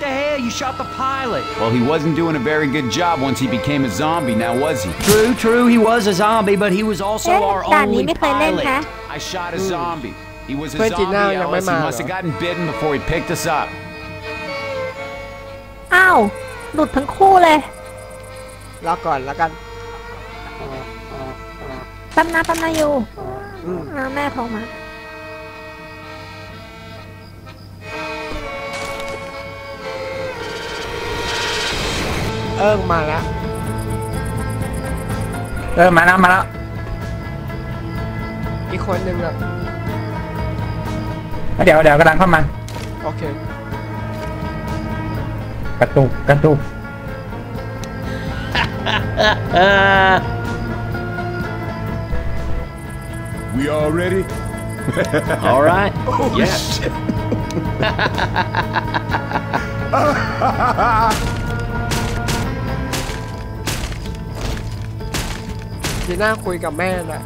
Nick, what the hell? You shot the pilot. Well, he wasn't doing a very good job once he became a zombie, now was he? True, true, he was a zombie, but he was also Eh, our ด่านนี้ only ไม่เคยเล่น pilot. ฮะ I shot a zombie. He was a เพื่อนจี zombie, น่ายังไม่ Alice. He มาเหร must อ have gotten bitten before he picked us up. อ้าวหลุดทั้งคู่เลย รอก่อนแล้วกัน แป๊บนะแป๊บนะอยู่ อืม อ่าแม่โทรมา เอิ้งมาแล้ว เออมาแล้วมาแล้วอีกคนหนึ่งอะเดี๋ยวเดี๋ยวกำลังเข้ามา โอเค กระตุกกระตุก We all ready? All right. yeah. shit. จีน่าคุยกับแม่น่ะ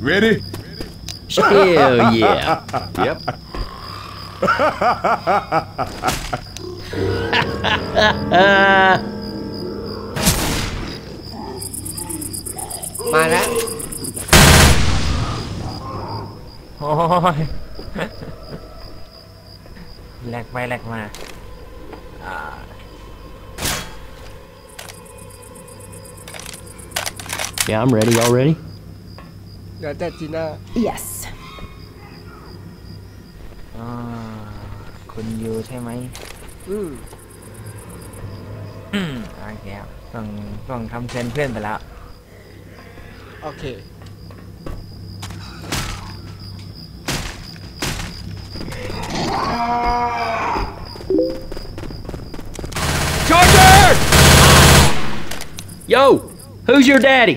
Ready? Hell yeah. Yep. Uh, มาแล้ว โอ้ Yeah, I'm ready. Y'all ready? เหลือแต่จีน่า yes อ่า คุณยูใช่ไหม อืม อืมโอเคครับส่งส่งคำเชิญเพื่อนไปแล้ว โอเค Charger! Yo, who's your daddy?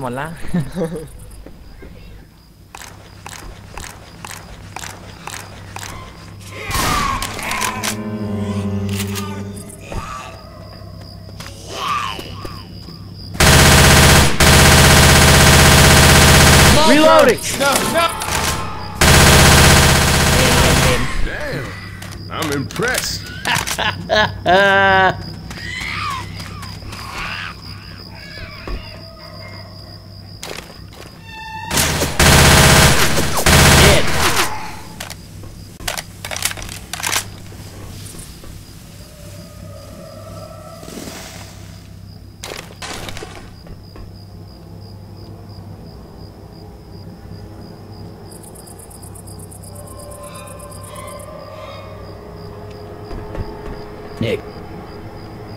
หลุดกันหมดละ Reloading! Damn. I'm impressed.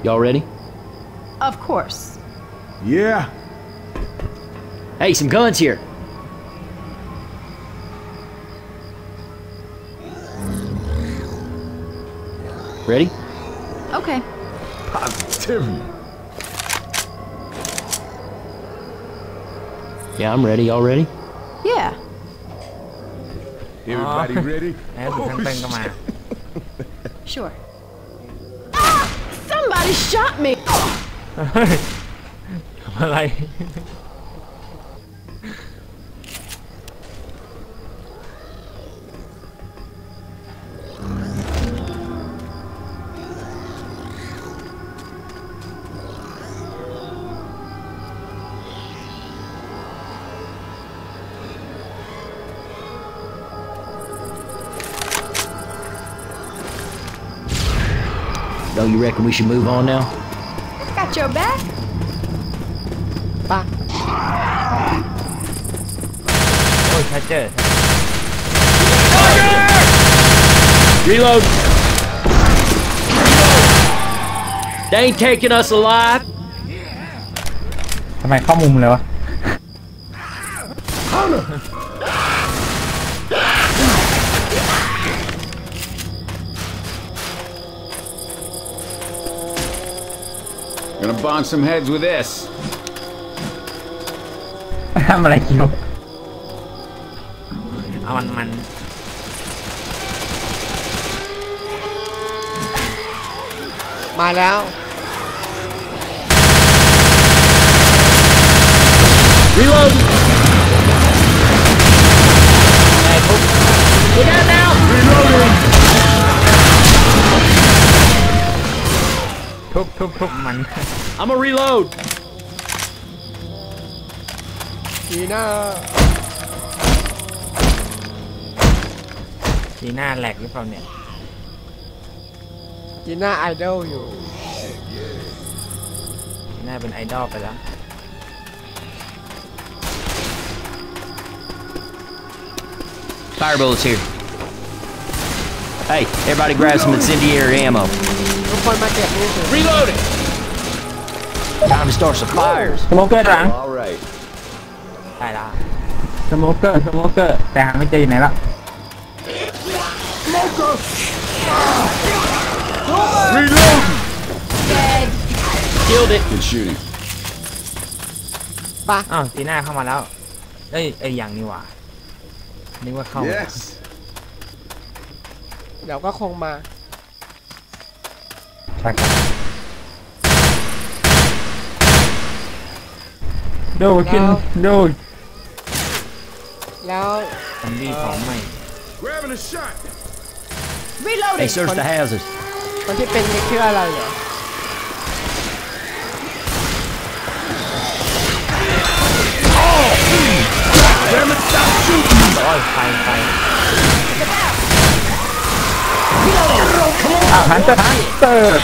Y'all ready? Of course. Yeah. Hey, some guns here. Ready? Okay. Positivity. Yeah, I'm ready. Y'all ready? Yeah. Everybody ready? oh, sure. Ah! Somebody shot me! เฮ้ยทำอะไร Don't you reckon we should move on now? Got your back? ปะ โอ้ยชัดเจอ Reload! They ain't taking us alive. ทำไมเข้ามุมเลยวะ Gonna bonk some heads with this. I'm like you. On man. My now. Reload. We got now. Reloading. Poop, poop, poop, man. I'm a reload. จีน่า จีหน้าแหลกหรือเปล่าเนี่ย จีน่าไอดอลอยู่ จีหน้าเป็นไอดอลไปแล้ว Fire bullets here. Hey, everybody grab some incendiary ammo. ทุก Time to start some fires. สโมเกอร์หลัง All right. ได้ละสโมเกอร์ สโมเกอร์ แต่หาไม่เจออยู่ไหนละ Killed it. Good shooting. อ้าวจีหน้าเข้ามาแล้ว เอ้ยเอ้ยอย่างนี้หว่า นึกว่าเข้า Yes. เดี๋ยวก็คงมา ใช่ครับ ดูกินดู แล้ว ซอมบี้ของใหม่ Grabbing a shot. Hey, Reloading! search the houses. คนที่เป็นนี่คืออะไรเหรอ โอ้ยไฟไฟ อ่ะฮันเตอร์ฮันเตอร์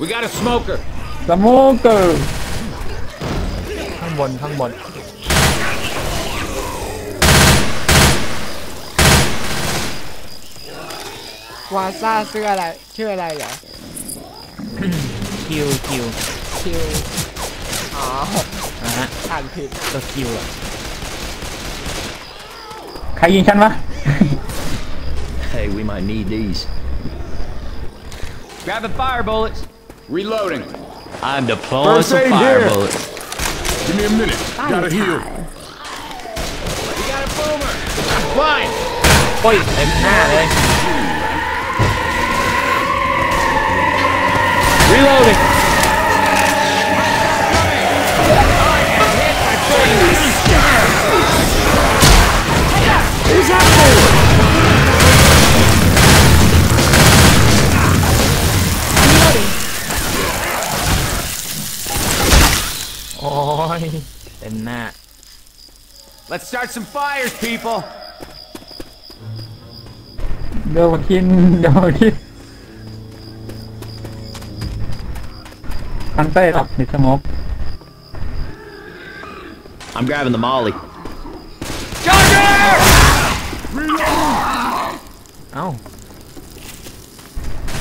We got a smoker. สโมเกอร์ ข้างบนข้างบน วาซ่าชื่ออะไร ชื่ออะไรเหรอ คิวคิว คิว อ๋อ นะฮะ อ่านผิด ก็คิวอะ ใครยิงฉันวะ Hey, we might need these. Grab the fire bullets. Reloading. I'm deploying some fire here. bullets. Give me a minute. Fire Gotta time. heal. You got a boomer. I'm blind. Wait, I'm. Reloading. noise than that. Let's start some fires, people! No kidding, no kidding. I'm is up, Mr. Mob. I'm grabbing the molly. Charger! Ow.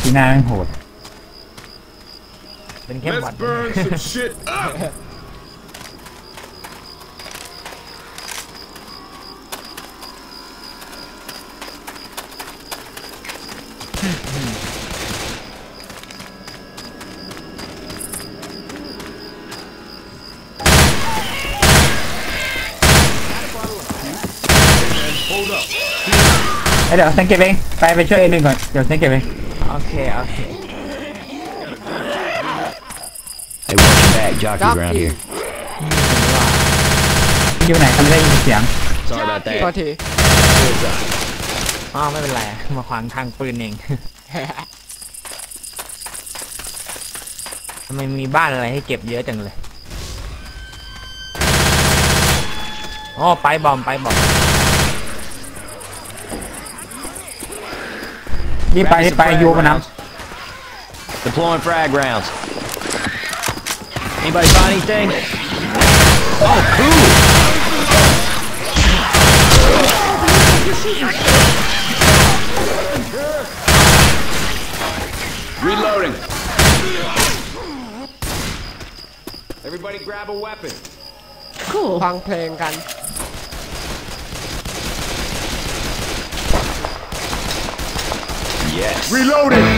Chị Na đang hụt. Let's burn some shit up! เอ้ยเดี๋ยวฉันเก็บเอง ไปไปช่วยเองหนึ่งก่อน เดี๋ยวฉันเก็บเอง โอเค โอเค Hey, watch your back, jockey Jockey. around here. อยู่ไหนเขาไม่ได้ยินเสียง Sorry about โทษ that. ทีอ๋อไม่เป็นไร มาขวางทางปืนเอง ทำไมมีบ้านอะไรให้เก็บเยอะจังเลย อ๋อไปบอมไปบอม รีบไปรีบไปยูมาน้ Deploying frag rounds. Anybody find anything? Oh, cool. Reloading. Everybody grab a weapon. Cool. ฟังเพลงกัน Yes. Reloading.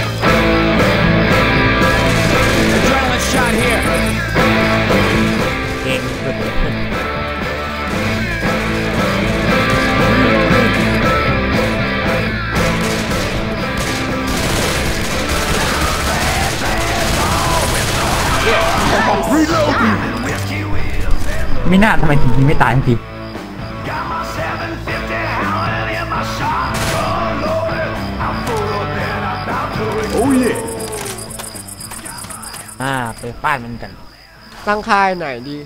Adrenaline shot here. เก่งสุดเลยำไม่น่าทำไมถึงยิงไม่ตายทันที ไปฟาดมันกัน ตั้งค่ายไหนดี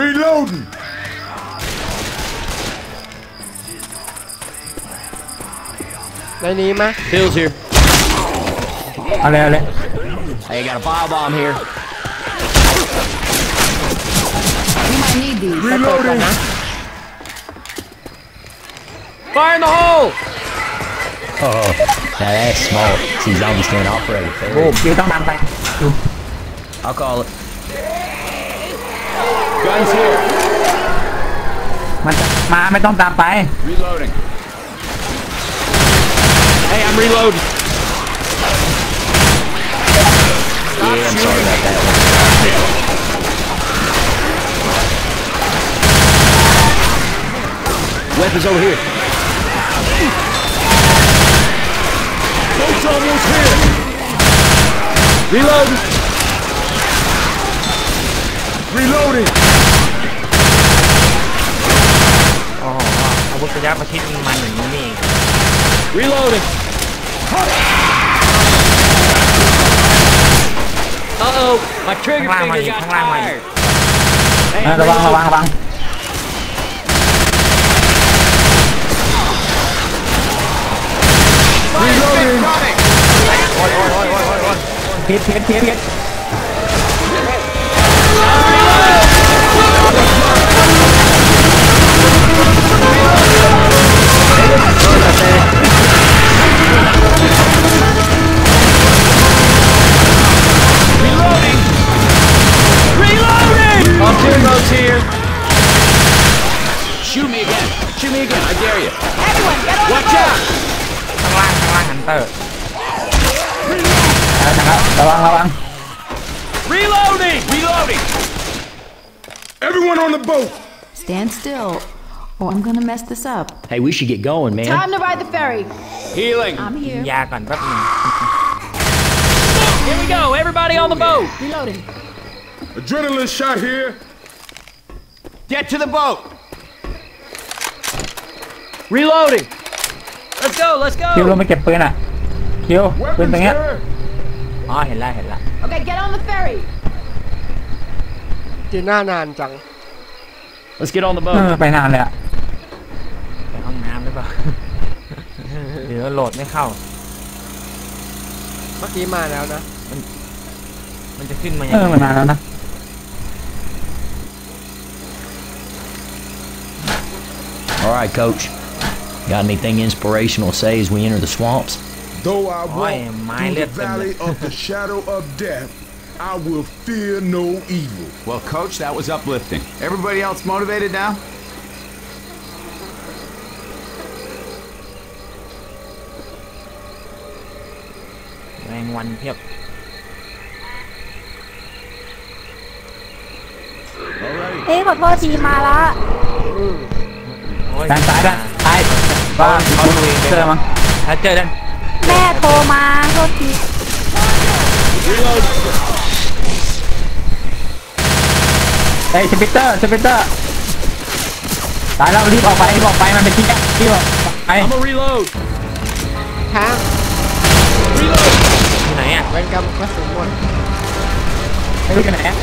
Reloading. ในนี้ไหม Pills here. เอาเลยเอาเลย Hey, got a bio bomb here. We might need these. ไปเปิดก่อนนะ Fire in the hole! Oh, now that's small. See, zombies can't operate. Oh, there. Oh, you don't. I'll call it. Guns here. Ma, ma, don't dump by. Reloading. Hey, I'm reloading. Stop yeah, I'm sorry about that one. Weapons over here. Boat's almost here. Reloading. Reloading. อ๋ออาวุธระยะประชิดมันอย่างนี้นี่เอง Reloading. Uh-oh, my trigger Thằng Lam finger mày, got thằng Lam mày. tired. Hey, เออ I'm ระวังระวัง reloading. ระวัง Reloading! Hit, hit, hit, hit. Shoot me again! Shoot me again, I dare you! Everyone, get on Watch out! ข้างล่างข้างล่างฮันเตอร์ เอานะครับระวังระวัง Reloading! Reloading! Everyone on the boat. Stand still, or I'm gonna mess this up. Hey, we should get going, man. Time to ride the ferry. Healing. I'm here. ยาก่อนแป๊บหนึง Here we go. Everybody on the boat. Reloading. Adrenaline shot here. Get to the boat. Reloading. Let's go. Let's คิวลง go. ไปเก็บปืนอะคิวปืน Weapons ตรงเนี้ย here. อ๋อเห็นแล้วเห็นแล้ว Okay, get on the ferry. จีน่านานจัง Let's get on the เออ boat. ไปนานเลยอะไปห้องน้ำหรือเปล่าหรือว่าโหลดไม่เข้า เมื่อกี้มาแล้วนะมันจะขึ้นมายัเองอไงมันนานแล้วนะ All right, coach. Got anything inspirational to say as we enter the swamps? Though I walk Ôi, mai through the liệt tình valley rồi. of the shadow of death, I will fear no evil. Well, coach, that was uplifting. Everybody else motivated now? แรงวันเพียบ เอ้ยขอโทษทีมาละ โอ้ย ด้านซ้ายด้านซ้าย บ้านเขาดูเองเจอมั้งถ้าเจอด้านแม่โทรมาโทษทีเอ้ยสปิตเตอร์สปิตเตอร์ตายแล้วรีบออกไปรีบออกไปมันเป็นที่แยกรีบออกไป I'm a reload. ทางที่ไหนอะเว้นกรรมกระสุนหมดไม่รู้อยู่ไหนอะ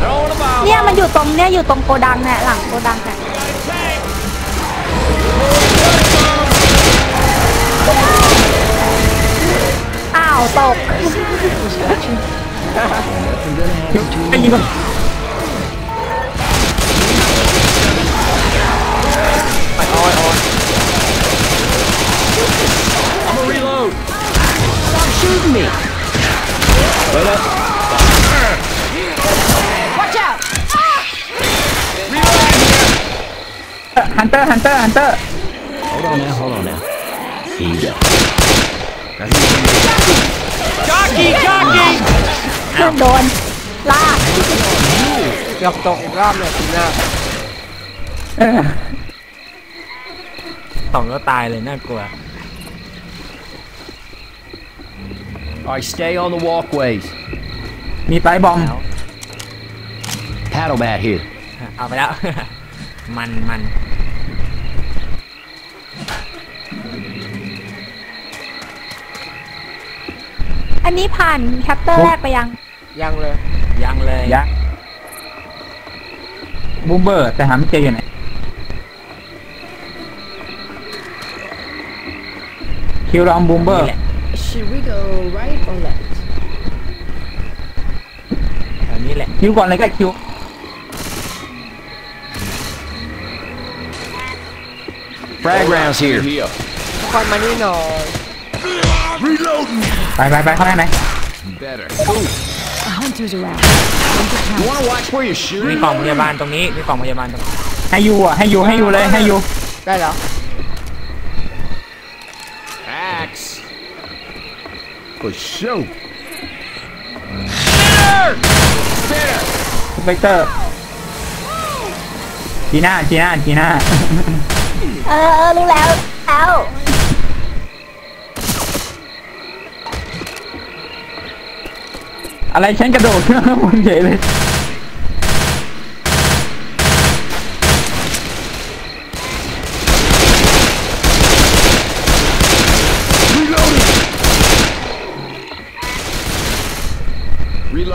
Throwing a bomb. เนี่ยมันอยู่ตรงเนี่ยอยู่ตรงโกดังเนี่ยหลังโกดังเนี่ย อ้าวตก ไอ้ยิงก่อน I'm a reload. ฮันเตอร์ฮันเตอร์ฮันเตอร์ Hold on now, hold on now. Here you go. Jockey, โดนลากเกือบตกอีกรอบเนี่ยทีหน้าเออสองก็ตายเลยน่ากลัว All right, stay on the walkways. มีไฟบอมแล้ว Paddle bat here. เอาไปแล้ว มันมันอันนี้ผ่านแคปเตอร์แรกไปยัง ยังเลย ยังเลย ยะบูมเบอร์ แต่หาไม่เจออยู่ไหนคิวลองบูมเบอร์ นี่แหละ Should we go right or left? แถวนี้แหละ คิวก่อนเลยก็คิว Frag rounds here. ทุกคนมานี่หน่อย Reloading. ไปไปไปเข้าได้ไหน Better. A hunter's around. You want to watch where you're มี shooting? กล่องพยาบาลตรงนี้ มีกล่องพยาบาลตรงนี้ให้ยูอะให้ยูให้ยูเลยให้ยูได้แล้ว Axe. For sure. สเปกเตอร์จีน่าจีน่าจีน่า เออเออรู้แล้วแล้ว อะไรฉันกระโดดขึ้นข้างบนเฉยเลย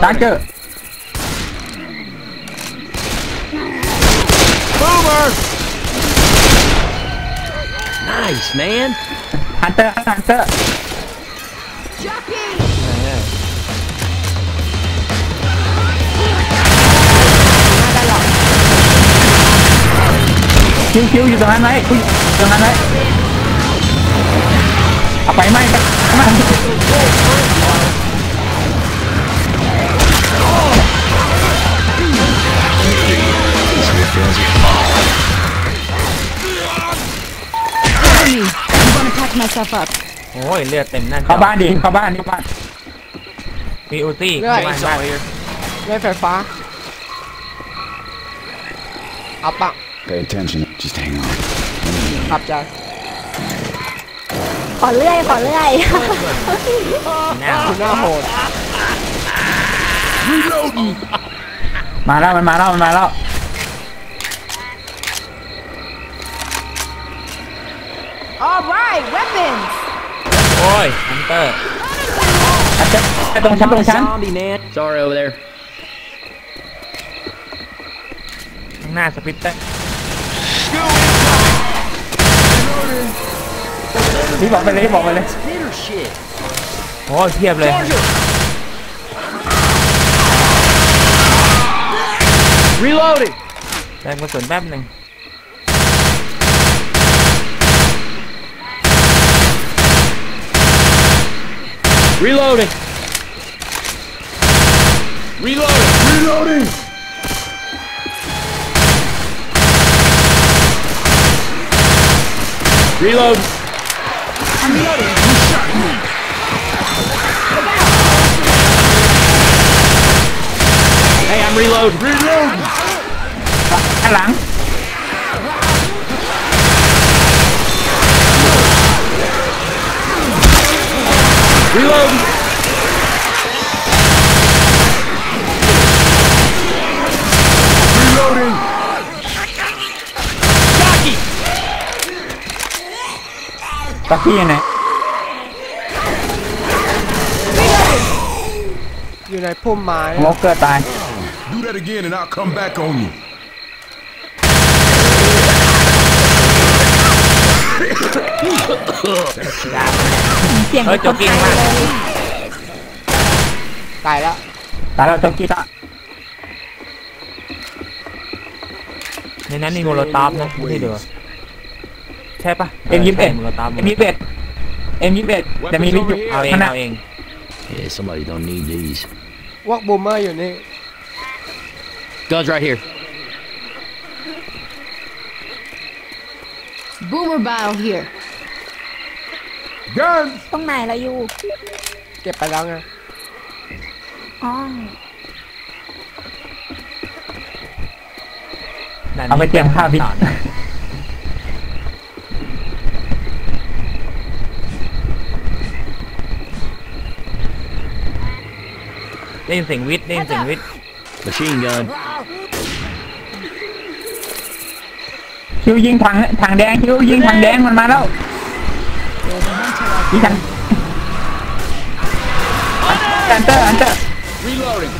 ตาเกอร์ Nice, man. ฮันเ คิวคิวอยู่ตรงนั้นไหมคิวอยู่ตรงนั้นไหมเอาไปไหมไปไหม Cover me. I'm gonna pack myself up. โอ้ยเลือดเต็มหน้าจอเข้าบ้านดิเข้าบ้านเข้าบ้านมีอุตี้เลื่อยเข้าบ้านบ้านเล่นไฟฟ้าเอาปะ Pay attention. Just hang on. ขับใจขอเลื่อยขอเลื่อยหน้าคุณหน้าโหด Reloading. มาแล้วมันมาแล้วมันมาแล้ว All right, weapons. โอ้ยฮันเตอร์ฮันเตอร์ไปตรงชั้นตรงชั้น Zombie, man. Sorry over there. ข้างหน้าสปิตเตอร์ รีบบอกไปเลยรีบบอกไปเลย Bitter shit. โอ้ยเพียบเลย Reloading. แรงกระสุนแป๊บหนึ่ง Reloading. Reloading. Reloading. Reload. I'm reloading. You shot me. Hey, I'm reload. Reload. Kalang. Reload. ตะกี้ยังไงอยู่ในพุ่มไม้โมกเกอร์ตาย Do that again and I'll come back on you. เสียงเฮ้ยคโจ๊กนกิ้งไทมายกเลยตายแล้วตายแล้วตะกี้ตะในนั้นมีโมโลตอฟนะไม่ใช่เดือ ใช่ปะเอ็มยี่สิบเอ็ดโมโลตอฟเอ็มยี่สิบเอ็ดเอ็มยี่สิบเอ็ดจะมีลิฟต์อยู่เอาเองข้างหน้าเอาเอง Yeah, somebody don't need these. พวกบูมเมอร์อยู่นี่ Guns right here. Boomer bile here. Guns. ตรงไหนเราอยู่เก็บไปแล้วไงอ๋อด่นนี้เอาไปเตรียมข้าวพิ Dancing with, dancing with. Machine gun. Siêu viên thằng thằng đen, siêu viên thằng đen mình mà đâu. Đi thằng. Enter, enter. Reloading.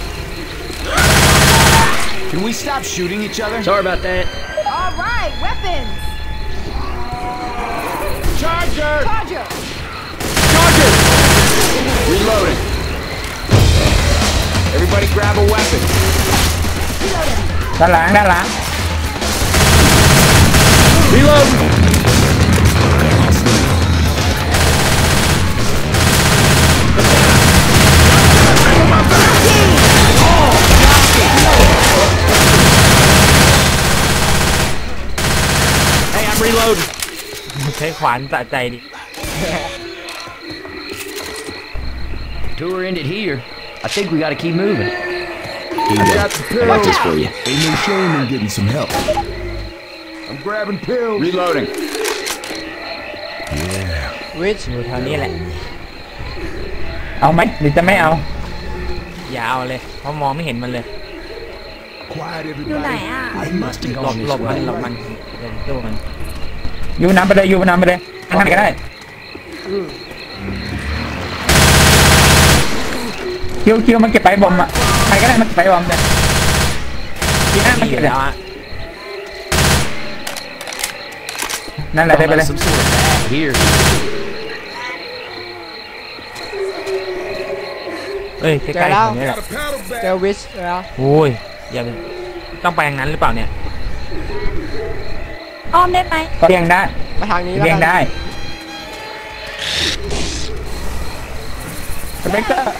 Can we stop shooting each other? Sorry about that. All right, weapons. Charger. Charger. Charger. Reloading. Everybody grab a weapon. ด้านหลังด้านหลัง Reload! Hey, I'm reloading. ใช้ขวานสะใจดิ Tour ended here. I think we gotta keep moving. Here you I go. got the I got this pills. for you. Ain't no shame in getting some help. I'm grabbing pills. Reloading. วิชอยู่แถวนี้แหละ เอาไหมหรือจะไม่เอา อย่าเอาเลย เพราะมองไม่เห็นมันเลย Quiet อยู่ไหน everybody. อะ I must have หลบ gone หล this บมัน way. หลบมันเดินตู้มัน อยู่นำไปเลยอยู่นำไปเลยทางไหนก็ได้ คิวคิวมันเก็บไปบอมอะใครก็ได้มันเก็บไปบอมเนี่ยทีหน้ามันมีอเก็บยู่เลยแล้วอะนั่นแหละได้ไปเลย Some sort of bag here. เอ้ยใกล้ๆตรงนี้แหละ Got a paddle เจ back. อวิชแล้วโอ้ยอย่าไปต้องไปอย่างนั้นหรือเปล่าเนี่ยอ้อมได้ไหมเรียงได้ไปทางนี้แล้วเรียงกันได้สเปกเตอร์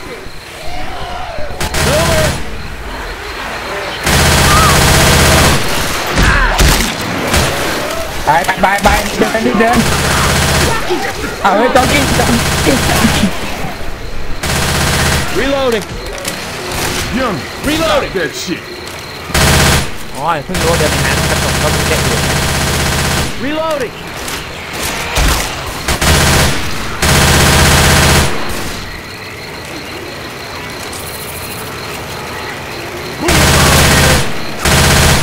ไปไปไปไปเดินไปเดินเอาไว้จ็อกกิ้งจ็อกกิ้ง Reloading. Young. Reloading. That shit. อ๋อเพิ่งรู้ว่าเดินในนั้นกระจกก็มีเด็กอยู่นะ Reloading.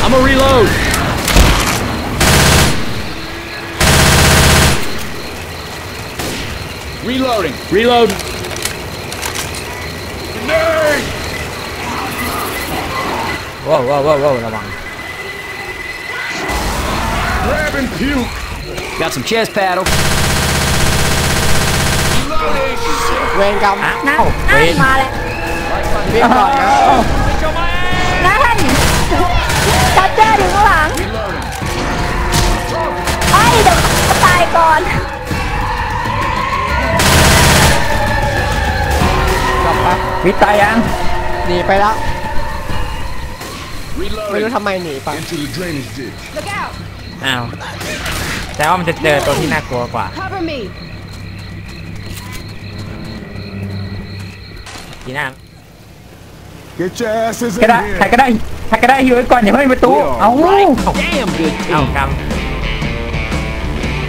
I'm a reload. Reloading. Reload. ว้าวว้าวว้าวว้าวระวัง Grabbing puke. Got some chest paddle. เวรกรรม อ้า นั่น ว นั่ เวน น มาแล้ว วิ่งก่อนนะ นั่ ลับไปวิทย์ตายยังหนีไปแล้วไม่ Reloading. รู้ทำไมหนีไป Into the drainage ditch. Look out. อ้าวแต่ว่ามันจะเจอตัวที่น่ากลัวกว่า Cover me. ทีหน้า Get your asses ก็ in ได้ใคร here. ก็ได้ใครก็ได้หิวไว้ก่อนอย่าเพิ่งประตู เอา Damn good เอ้ากรรม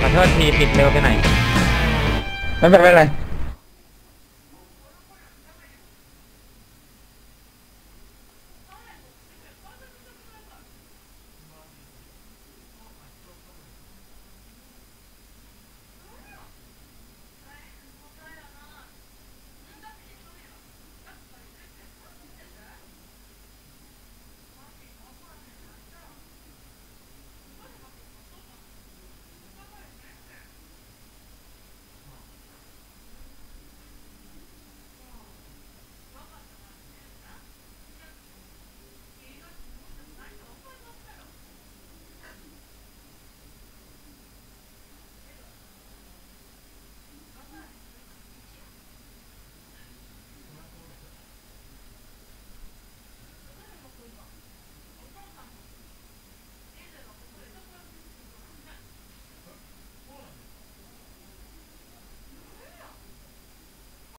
ขอโทษทีปิดเร็วไปหน่อยไม่เป็นไรไม่เป็นไร